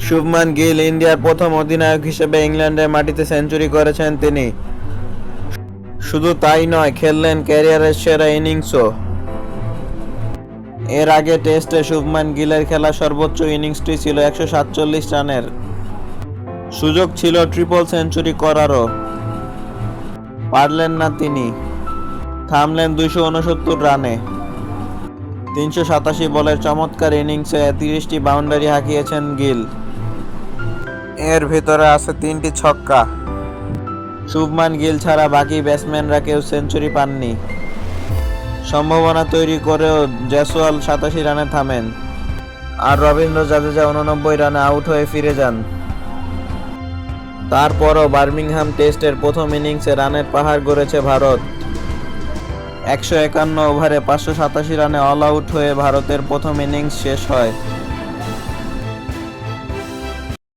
শুভমান গিল ইন্ডিয়ার প্রথম অধিনায়ক হিসেবে ইংল্যান্ডের মাটিতে সেঞ্চুরি করেছেন তিনি। শুধু তাই নয়, খেললেন ক্যারিয়ারের সেরা ইনিংসও। এর আগে টেস্টে শুভমান গিলের খেলা সর্বোচ্চ ইনিংসটি ছিল একশো সাতচল্লিশ রানের। সুযোগ ছিল ট্রিপল সেঞ্চুরি করারও। পারলেন না তিনি। থামলেন দুইশো উনসত্তর রানে। তিনশো সাতাশি বলের চমৎকার ইনিংসে তিরিশটি বাউন্ডারি হাঁকিয়েছেন গিল। এর ভিতরে আছে তিনটি ছক্কা। শুভমান গিল ছাড়া বাকি ব্যাটসম্যানরা কেউ সেঞ্চুরি পাননি। সম্ভাবনা তৈরি করেও জয়সওয়াল সাতাশি রানে থামেন। আর রবীন্দ্র জাদেজা উননব্বই রানে আউট হয়ে ফিরে যান। তারপরও বার্মিংহাম টেস্টের প্রথম ইনিংসে রানের পাহাড় গড়েছে ভারত। একশো একান্ন ওভারে পাঁচশো সাতাশি রানে অল আউট হয়ে ভারতের প্রথম ইনিংস শেষ হয়।